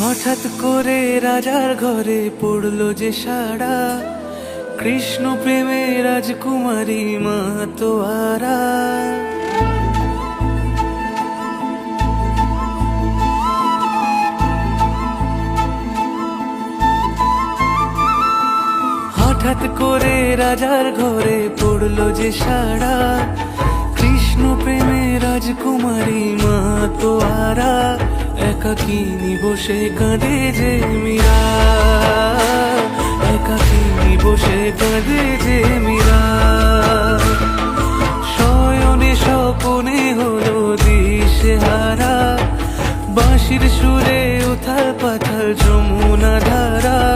হঠাৎ করে রাজার ঘরে পড়ল যে সাড়া। কৃষ্ণ প্রেমে রাজকুমারী মা হঠাৎ করে রাজার ঘরে পড়ল যে সাড়া। কৃষ্ণ প্রেমে রাজকুমারী মা তো তোয়ারা একাকিনী বসে কাঁদে যে মীরা? একাকিনী বসে কাঁদে যে মীরা? শয়নে স্বপনে হলো দিশে হারা। বাঁশির সুরে উথাল পাথাল যমুনা ধারা।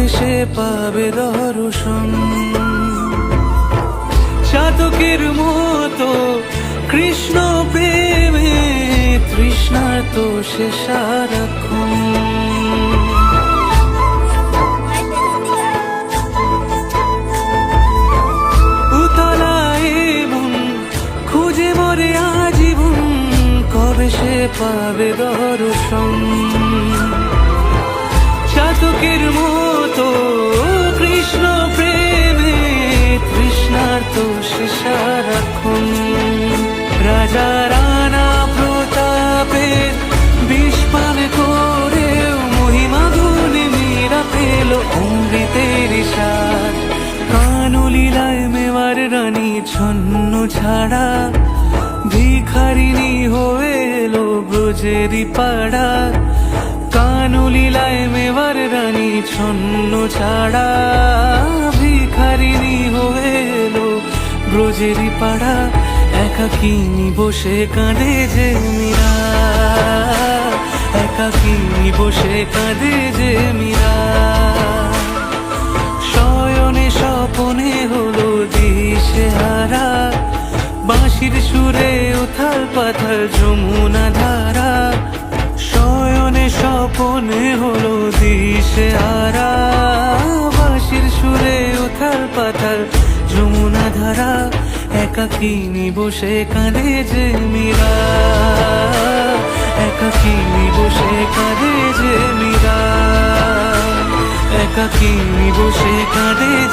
কবে সে, পাবে দর্শন। চাতকের মতো কৃষ্ণ প্রেমে তৃষ্ণার তো সে সারাক্ষণ। সে পাবে দর্শন? চাতকের মতো সারাক্ষণ রাজা রানা প্রতাপের বিষপান করেও মহিমা গুণে মীরা পেল অমৃতের সার কানুলীলায় মেওয়ার রানী ছন্ন ছাড়া ভিখারিনী হয়ে এলো ব্রজেরি পাড়া কানুলীলায় মেওয়ার রানী ছন্ন ছাড়া এলো ব্রজেরি পাড়া একাকিনী বসে কাঁদে যে মীরা? একাকিনী বসে কাঁদে যে মীরা? শয়নে স্বপনে হলো দিশে হারা, বাঁশির সুরে উথাল পাথাল যমুনা ধারা। শয়নে স্বপনে হলো দিশে হারা, বাঁশির সুরে উথাল পাথাল যমুনা ধারা একাকিনী বসে কাঁদে যে মীরা? একাকিনী বসে কাঁদে যে মীরা? একাকিনী বসে কাঁদে